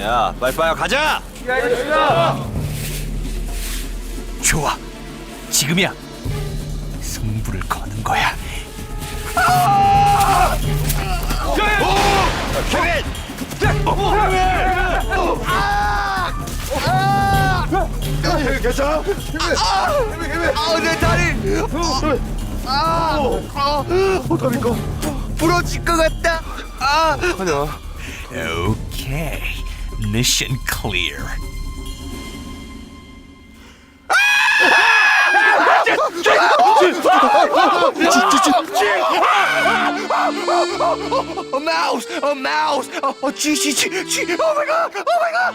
야, 빨리빨리 가자. 좋아. 지금이야. 승부를 거는 거야. 케빈. 괜찮아? 아내 다리. 아, 어떡합니까? 부러질 것 같다. 아. 오케이. Mission clear. A mouse! A mouse! Oh, gee, gee, gee, gee! Oh my god! Oh my god!